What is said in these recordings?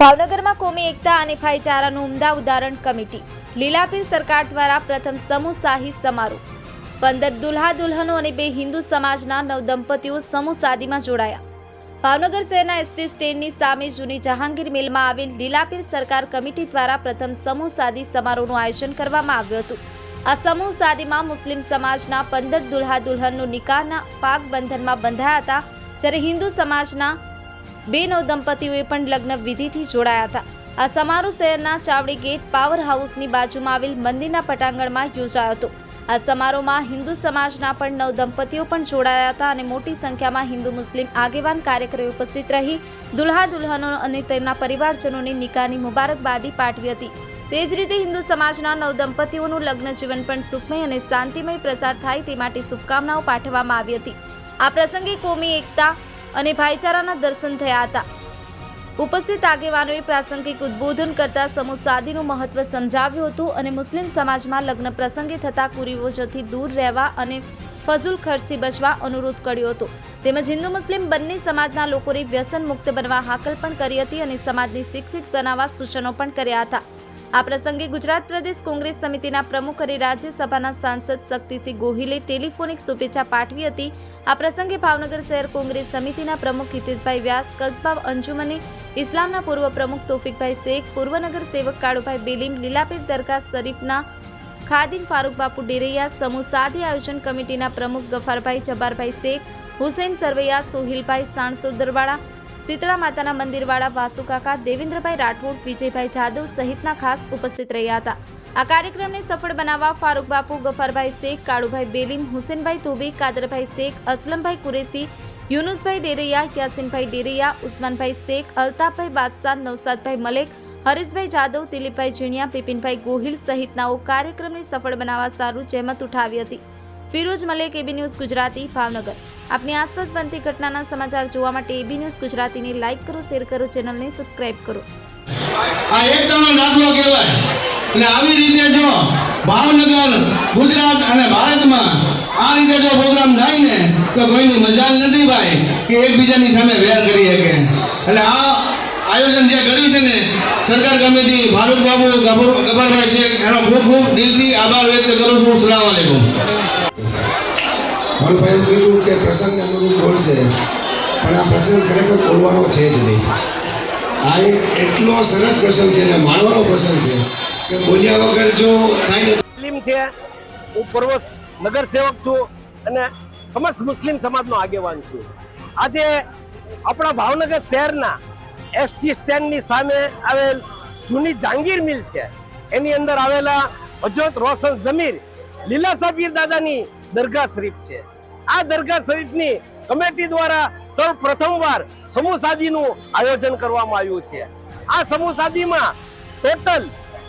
ભાવનગરમાં કોમી એકતા અને ભાઈચારાનું ઉમદા ઉદાહરણ કમિટી. લીલાપીર સરકાર દ્વારા પ્રથમ સમૂહ શાહી સમારોહ. પંદર દુલ્હા દુલ્હનો અને બે હિન્દુ સમાજના નવ દંપતીઓ સમૂહ સાદીમાં જોડાયા. ભાવનગર શહેરના એસટી સ્ટેન્ડની સામે જૂની જહાંગીર મિલમાં આવેલ લીલાપીર સરકાર કમિટી દ્વારા પ્રથમ સમૂહ સાદી સમારોહનું આયોજન કરવામાં આવ્યું હતું. આ સમૂહ સાદીમાં મુસ્લિમ સમાજના પંદર દુલ્હા દુલ્હનનું નિકાહના પાક બંધનમાં બંધાયા હતા, જ્યારે હિન્દુ સમાજના બે નવ દંપતીઓએ પણ લગ્ન વિધિથી જોડાયા હતા. આ સમારોહ શહેરના ચાવડી ગેટ પાવર હાઉસની બાજુમાં આવેલ મંદિરના પટાંગણમાં યોજાયો હતો. આ સમારોહમાં હિન્દુ સમાજના પણ નવ દંપતીઓ પણ જોડાયા હતા અને મોટી સંખ્યામાં હિન્દુ મુસ્લિમ આગેવાન કાર્યક્રમે ઉપસ્થિત રહી દુલ્હા દુલ્હનો અને તેમના પરિવારજનોને નિકાહની મુબારકબાદી પાઠવી હતી. તે જ રીતે હિન્દુ સમાજના નવ દંપતીઓનું લગ્ન જીવન પણ સુખમય અને શાંતિમય પ્રસાદ થાય તે માટે શુભકામનાઓ પાઠવવામાં આવી હતી. આ પ્રસંગે કોમી એકતા અને ભાઈચારાના દર્શન થયા હતા. ઉપસ્થિત આગેવાનોએ પ્રાસંગિક ઉદ્બોધન કરતા સમૂહ સાદીનું મહત્વ સમજાવ્યું હતું અને મુસ્લિમ સમાજમાં લગ્ન પ્રસંગે થતા કુરિવોજોથી દૂર રહેવા અને ફઝુલ ખર્ચથી બચવા અનુરોધ કર્યો હતો. તેમજ હિન્દુ મુસ્લિમ બંને સમાજના લોકોને વ્યસન મુક્ત બનવા હાકલ પણ કરી હતી અને સમાજને શિક્ષિત બનાવવા સૂચનો પણ કર્યા હતા. આ પ્રસંગે ગુજરાત પ્રદેશ કોંગ્રેસ સમિતિના પ્રમુખ અને રાજ્યસભાના સાંસદ શક્તિસિંહ ગોહિલે ટેલિફોનિક શુભેચ્છા પાઠવી હતી. આ પ્રસંગે ભાવનગર શહેર કોંગ્રેસ સમિતિના પ્રમુખ હિતેશભાઈ વ્યાસ કસબા અંજુમને ઇસ્લામના પૂર્વ પ્રમુખ તોફિકભાઈ શેખ, પૂર્વનગર સેવક કાળુભાઈ બેલીમ લીલાબેન દરગાહ શરીફના ખાદિમ ફારૂક બાપુ ડેરૈયા, સમૂહ સાદી આયોજન કમિટીના પ્રમુખ ગફારભાઈ જબારભાઈ શેખ, હુસૈન સરવૈયા, સોહિલભાઈ સાણસુર દરવાડા શીતળા માતાના મંદિરવાળા વાસુકાકા, દેવેન્દ્રભાઈ રાઠોડ, વિજયભાઈ જાદવ સહિતના ખાસ ઉપસ્થિત રહ્યા હતા. આ કાર્યક્રમને સફળ બનાવવા ફારૂક બાપુ, ગફારભાઈ શેખ, કાળુભાઈ બેલીમ, હુસેનભાઈ ધોબી, કાદરભાઈ શેખ, અસલમભાઈ કુરેશી, યુનુસભાઈ ડેરૈયા, યાસીનભાઈ ડેરૈયા, ઉસ્માનભાઈ શેખ, અલ્તાફભાઈ બાદશાહ નવસાદભાઈ મલેક, હરીશભાઈ જાદવ, દિલીપભાઈ ઝીણિયા બિપિનભાઈ ગોહિલ સહિતનાઓ કાર્યક્રમને સફળ બનાવવા સારું જહેમત ઉઠાવી હતી. Firoz Malek AB news Gujarati, Bhavnagar. આપની આસપાસ બનતી ઘટનાના સમાચાર જોવા માટે એબી ન્યૂઝ ગુજરાતીને લાઇક કરો શેર કરો ચેનલને સબસ્ક્રાઇબ કરો. આ એકતાનો દાખલો કહેવાય. અને આવી રીતે જો ભાવનગર, ગુજરાત અને ભારતમાં આ રીતે જો પ્રોગ્રામ થાય ને, તો કોઈની મજાલ નથી ભાઈ કે એકબીજાની સામે વેર કરી શકે. એટલે આ આયોજન જે કર્યું છે ને, સરકાર કમિટી ભારત બાબુ ગફર- ગફરભાઈ શેખ એનો ખૂબ ખૂબ દિલથી આભાર વ્યક્ત કરું છું. સલામ આલેકુમ. મનભાઈ એવું કીધું કે પ્રસંગને અનુરૂપ બોલશે, પણ આ પ્રસંગ ખરેખર બોલવાનો છે જ નહીં. આ એક એટલો સરસ પ્રસંગ છે ને માણવાનો પ્રસંગ છે કે બોલ્યા વગર જો થાય મુસ્લિમ છે, હું પૂર્વ નગર સેવક છું અને સમસ્ત મુસ્લિમ સમાજનો આગેવાન છું. આજે આપણા ભાવનગર શહેરના એસટી સ્ટેન્ડની સામે આવેલ જૂની જાંગીર મિલ છે. એની અંદર આવેલા હજરત રોશન જમીર, લીલા સાબીર દાદાની દરગાહ શરીફ છે. આ દરગાહ શરીફની કમિટી દ્વારા સૌ પ્રથમવાર સમૂહ સાદીનું આયોજન કરવામાં આવ્યું છે. આ સમૂહ સાદીમાં ટોટલ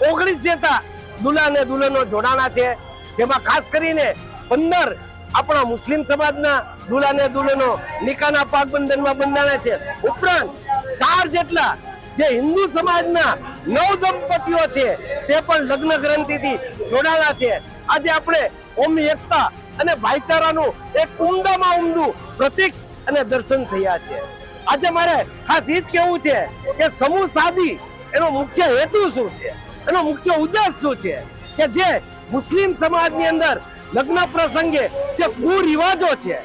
ઓગણીસ જેટલા દુલ્હા અને દુલ્હનો જોડાણા છે. જેમાં ખાસ કરીને પંદર આપણા મુસ્લિમ સમાજના દુલ્હા અને દુલ્હનો નિકાના પાક બંધનમાં બંધાણા છે. ઉપરાંત ચાર જેટલા જે હિન્દુ સમાજના નવ દંપતીઓ છે, તે પણ લગ્ન ગ્રંથિથી જોડાણા છે. આજે આપણે કોમી એકતા અને ભાઈચારાનું એક ઉમદામાં ઉમદું પ્રતિક અને દર્શન થયા છે. આજે મારે ખાસ એ જ કહેવું છે કે સમૂહ સાદી એનો મુખ્ય હેતુ શું છે? એનો મુખ્ય ઉદ્દેશ શું છે? કે જે મુસ્લિમ સમાજની અંદર લગ્ન પ્રસંગે જે કુરિવાજો છે,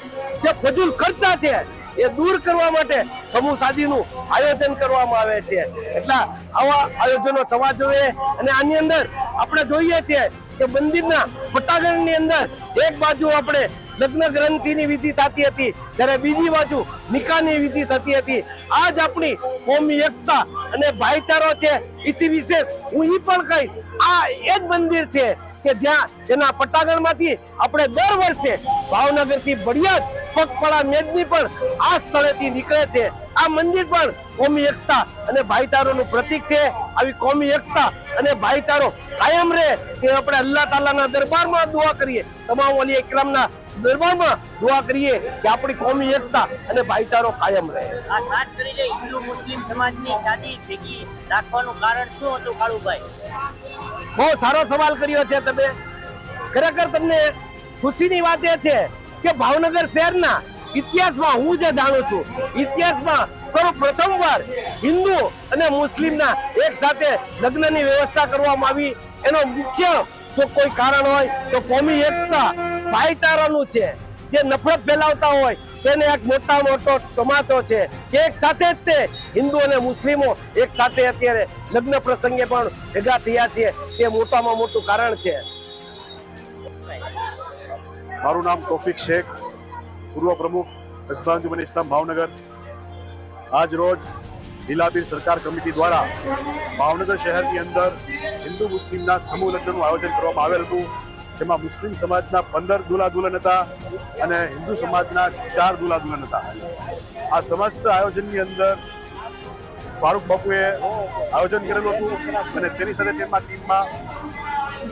જે ફજુલ ખર્ચા છે, એ દૂર કરવા માટે સમૂહ સાદીનું આયોજન કરવામાં આવે છે. એટલે આવા આયોજનો થવા જોઈએ અને આની અંદર આપણે જોઈએ છીએ કે મંદિરના પટાગણની અંદર એક બાજુ આપણે લગ્ન ગ્રંથિની વિધિ થતી હતી, જ્યારે બીજી બાજુ નિકાહની વિધિ થતી હતી. આજ આપણી કોમી એકતા અને ભાઈચારો છે ઇતિ વિશેષ. હું એ પણ કહીશ, આ એ જ મંદિર છે કે જ્યાં એના પટાગણમાંથી આપણે દર વર્ષે ભાવનગરથી બળિયાદ પગપાળા મેદની પણ આ સ્થળેથી નીકળે છે. આ મંદિર પણ કોમી એકતા અને ભાઈચારોનું પ્રતીક છે. આવી કોમી એકતા અને ભાઈચારો કાયમ રહે તે આપણે અલ્લાહ તાલાના દરબારમાં દુઆ કરીએ. તમામ અલી ઇકરામના દરબારમાં દુઆ કરીએ કે આપણી કોમી એકતા અને ભાઈચારો કાયમ રહે. આ ખાસ કરીને હિન્દુ મુસ્લિમ સમાજની જાતિ ભેગી રાખવાનું કારણ શું હતું કાળુભાઈ? બહુ સારો સવાલ કર્યો છે તમે. ખરેખર તમને ખુશીની વાત એ છે કે ભાવનગર શહેરના ઇતિહાસમાં હું જે જાણું છું, ઇતિહાસમાં સર્વપ્રથમ વાર હિન્દુ અને મુસ્લિમના એક સાથે લગ્નની વ્યવસ્થા કરવામાં આવી. એનો મુખ્ય જો કોઈ કારણ હોય તો કોમી એકતા ભાઈચારાનું છે. જે નફરત ફેલાવતા હોય તેને એક મોટા મોટો ટમાટો છે કે એક સાથે જ તે હિન્દુ અને મુસ્લિમો એક સાથે અત્યારે લગ્ન પ્રસંગે પણ ભેગા થયા છે. તે મોટામાં મોટું કારણ છે. મારું નામ તોફિક શેખ, પૂર્વ પ્રમુખ કસ્બા અંજુમન ઇસ્લામ ભાવનગર. આજ રોજ લીલાબીર સરકાર કમિટી દ્વારા ભાવનગર શહેરની અંદર હિન્દુ મુસ્લિમના સમૂહ લગ્નનું આયોજન કરવામાં આવેલ હતું. જેમાં મુસ્લિમ સમાજના પંદર દુલા દુલ્હન હતા અને હિન્દુ સમાજના ચાર દુલા દુલ્હન હતા. આ સમસ્ત આયોજનની અંદર ફારૂક બાપુએ આયોજન કરેલું હતું અને તેની સાથે તેમના ટીમમાં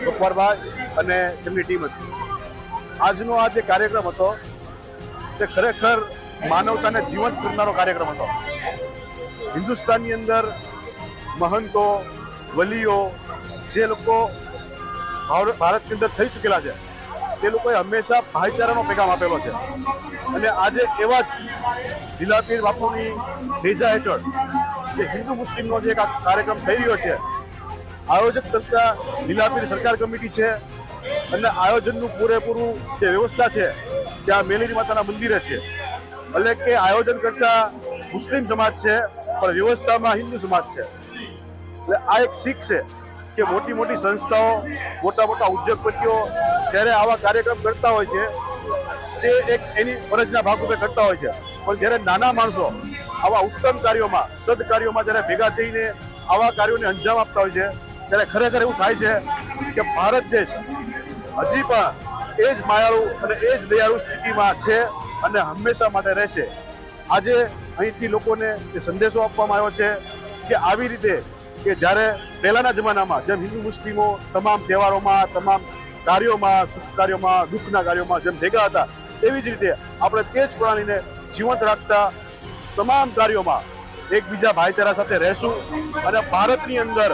ગોપારભાઈ અને તેમની ટીમ હતી. આજનો આ જે કાર્યક્રમ હતો, તે ખરેખર માનવતાને જીવંત કરનારો કાર્યક્રમ હતો. હિન્દુસ્તાનની અંદર મહંતો, વલીઓ જે લોકો ભારતની અંદર થઈ ચૂકેલા છે, તે લોકોએ હંમેશા ભાઈચારાનો પેગામ આપેલો છે. અને આજે એવા જ જિલ્લાપીર બાપુની નેજા હેઠળ જે હિન્દુ મુસ્લિમનો જે કાર્યક્રમ થઈ રહ્યો છે, આયોજક તંત્ર લીલાપીર સરકાર કમિટી છે અને આયોજનનું પૂરેપૂરું જે વ્યવસ્થા છે ત્યાં મેલેરી માતાના મંદિરે છે. એટલે કે આયોજન કરતા મુસ્લિમ સમાજ છે, પણ વ્યવસ્થામાં હિન્દુ સમાજ છે. એટલે આ એક શીખ છે કે મોટી મોટી સંસ્થાઓ, મોટા મોટા ઉદ્યોગપતિઓ જ્યારે આવા કાર્યક્રમ કરતા હોય છે, તે એક એની ફરજના ભાગરૂપે કરતા હોય છે. પણ જ્યારે નાના માણસો આવા ઉત્તમ કાર્યોમાં, સદ કાર્યોમાં જ્યારે ભેગા થઈને આવા કાર્યોને અંજામ આપતા હોય છે, ત્યારે ખરેખર એવું થાય છે કે ભારત દેશ હજી પણ એ જ માયાળુ અને એ જ દયાળુ સ્થિતિમાં છે અને હંમેશા માટે રહેશે. આજે અહીંથી લોકોને એ સંદેશો આપવામાં આવ્યો છે કે આવી રીતે કે જ્યારે પહેલાના જમાનામાં જેમ હિન્દુ મુસ્લિમો તમામ તહેવારોમાં, તમામ કાર્યોમાં સુખ કાર્યોમાં, દુઃખના કાર્યોમાં જેમ ભેગા હતા, એવી જ રીતે આપણે તે જ પ્રાણીને જીવંત રાખતા તમામ કાર્યોમાં એકબીજા ભાઈચારા સાથે રહેશું. અને ભારતની અંદર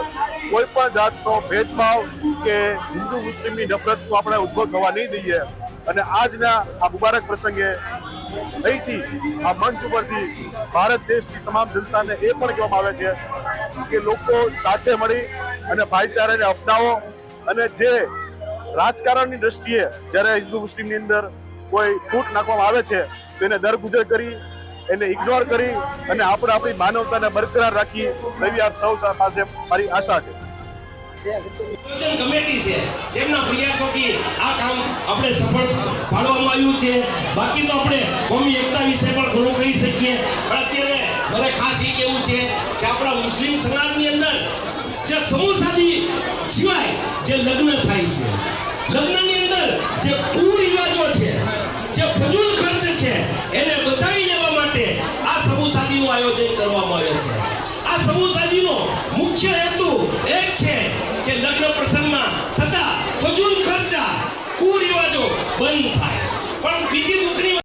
કોઈ પણ જાતનો ભેદભાવ કે હિન્દુ મુસ્લિમની નફરતનો આપણે ઉદ્ભવ થવા નહીં દઈએ. અને આજના આ મુબારક પ્રસંગે અહીંથી આ મંચ ઉપરથી ભારત દેશની તમામ જનતાને એ પણ કહેવામાં આવે છે કે લોકો સાથે મળી અને ભાઈચારાને અપનાવો અને જે રાજકારણની દ્રષ્ટિએ જ્યારે હિન્દુ મુસ્લિમની અંદર કોઈ ફૂટ નાખવામાં આવે છે તેને દરગુજર કરી એને ઇગ્નોર કરી અને આપણે આપણી માનવતાને બરકરાર રાખી એવી આપ સૌ પાસે મારી આશા છે. ઘણું કહી શકીએ. પણ અત્યારે મારે ખાસ એ છે કે આપણા મુસ્લિમ સમાજની અંદર જે સમૂહ સિવાય જે લગ્ન થાય છે. લગ્નની અંદર જે કુરિવાજો છે, જે ફજૂલ એક છે કે લગ્ન પ્રસંગમાં થતા ફજૂલ ખર્ચા કુરિવાજો બંધ થાય. પણ બીજી દુઃખની